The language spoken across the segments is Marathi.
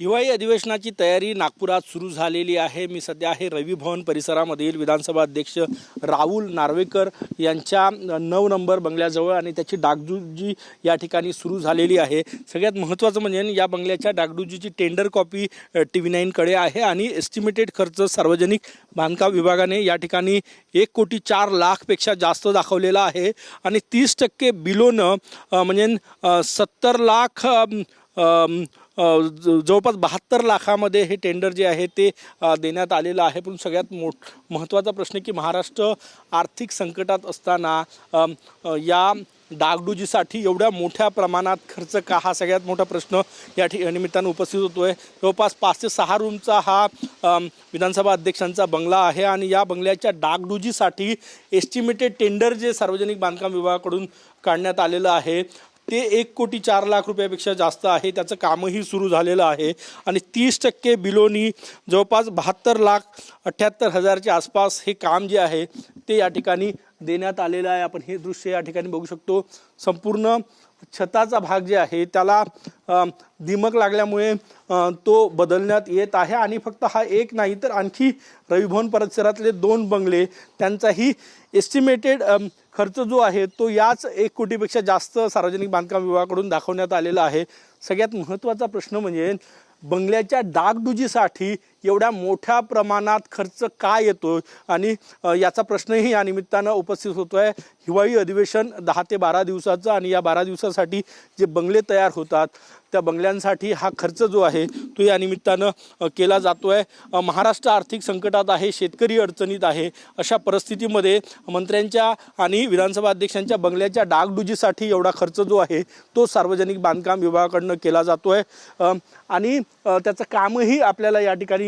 हिवाळी अधिवेशनाची तयारी नागपुरात सुरू झालेली आहे. मी सध्या आहे रवी भवन परिसरामधील विधानसभा अध्यक्ष राहुल नार्वेकर यांच्या नऊ नंबर बंगल्याजवळ आणि त्याची डागडुजी या ठिकाणी सुरू झालेली आहे. सगळ्यात महत्त्वाचं म्हणजे या बंगल्याच्या डागडुजीची टेंडर कॉपी टी व्ही नाईनकडे आहे आणि एस्टिमेटेड खर्च सार्वजनिक बांधकाम विभागाने या ठिकाणी एक कोटी चार लाखपेक्षा जास्त दाखवलेला आहे आणि तीस टक्के बिलोनं म्हणजे सत्तर लाख जवळपास बहात्तर लाखामध्ये हे टेंडर जे आहे ते देण्यात आलेलं आहे. पण सगळ्यात मोठ महत्त्वाचा प्रश्न की महाराष्ट्र आर्थिक संकटात असताना या डागडुजीसाठी एवढ्या मोठ्या प्रमाणात खर्च का? हा सगळ्यात मोठा प्रश्न या ठि निमित्तानं उपस्थित होतो आहे जवळपास पाच ते सहा रूमचा हा विधानसभा अध्यक्षांचा बंगला आहे आणि या बंगल्याच्या डागडुजीसाठी एस्टिमेटेड टेंडर जे सार्वजनिक बांधकाम विभागाकडून काढण्यात आलेलं आहे. ते एक कोटी चार लाख रुपयापेक्षा जास्त आहे. त्याचं कामही सुरू झालेलं आहे. आणि तीस टक्के बिलोनी जवळपास बहात्तर लाख अठ्ठ्याहत्तर हजारच्या आसपास हे काम जे आहे ते या ठिकाणी देण्यात आलेलं आहे. आपण हे दृश्य या ठिकाणी बघू शकतो. संपूर्ण छताचा भाग जे आहे त्याला दिमक लागल्यामुळे तो बदलण्यात येत आहे. आणि फक्त हा एक नाही तर आणखी रविभवन परिसरातले दोन बंगले त्यांचाही एस्टिमेटेड खर्च जो आहे तो याच एक कोटीपेक्षा जास्त सार्वजनिक बांधकाम विभागाकडून दाखवण्यात आलेला आहे. सगळ्यात महत्त्वाचा प्रश्न म्हणजे बंगल्याच्या डागडुजीसाठी एवढ्या मोठ्या प्रमाणात खर्च का येतो? आणि याचा प्रश्नही या निमित्तानं उपस्थित होतो आहे हिवाळी अधिवेशन दहा ते बारा दिवसाचं आणि या बारा दिवसासाठी जे बंगले तयार होतात त्या बंगल्यांसाठी हा खर्च जो आहे तो या निमित्तानं केला जातो आहे महाराष्ट्र आर्थिक संकटात आहे शेतकरी अडचणीत आहे अशा परिस्थितीमध्ये मंत्र्यांच्या आणि विधानसभा अध्यक्षांच्या बंगल्याच्या डागडुजीसाठी एवढा खर्च जो आहे तो सार्वजनिक बांधकाम विभागाकडनं केला जातो आहे आणि त्याचं कामही आपल्याला या ठिकाणी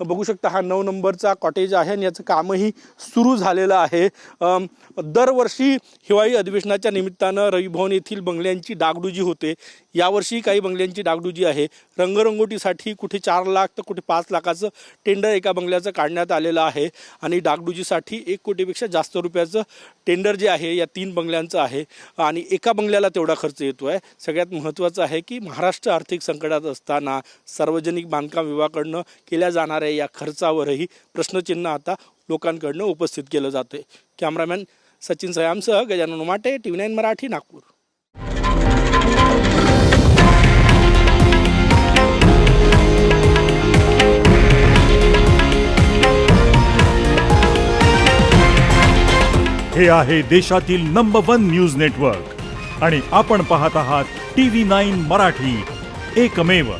बघू शकता हा नऊ नंबरचा कॉटेज आहे आणि याचं कामही सुरू झालेलं आहे. दरवर्षी हिवाळी अधिवेशनाच्या निमित्तानं रविभवन येथील बंगल्यांची डागडुजी होते. यावर्षी काही बंगल्यांची डागडुजी आहे. रंगरंगोटीसाठी कुठे चार लाख तर कुठे पाच लाखाचं टेंडर एका बंगल्याचं काढण्यात आलेलं आहे. आणि डागडुजीसाठी एक कोटीपेक्षा जास्त रुपयाचं टेंडर जे आहे या तीन बंगल्यांचं आहे. आणि एका बंगल्याला तेवढा खर्च येतो आहे सगळ्यात महत्त्वाचं आहे की महाराष्ट्र आर्थिक संकटात असताना सार्वजनिक बांधकाम विभागाकडनं केल्या जाणाऱ्या या खर्चावरही प्रश्नचिन्ह आता लोकांकडनं उपस्थित केलं जातं आहे cameraman Sachin सयामसह Gajanan Umate T V nine Marathi Nagpur. हे आहे देशातील नंबर वन न्यूज नेटवर्क आणि आपण पाहत आहात टी व्ही नाईन मराठी. एकमेव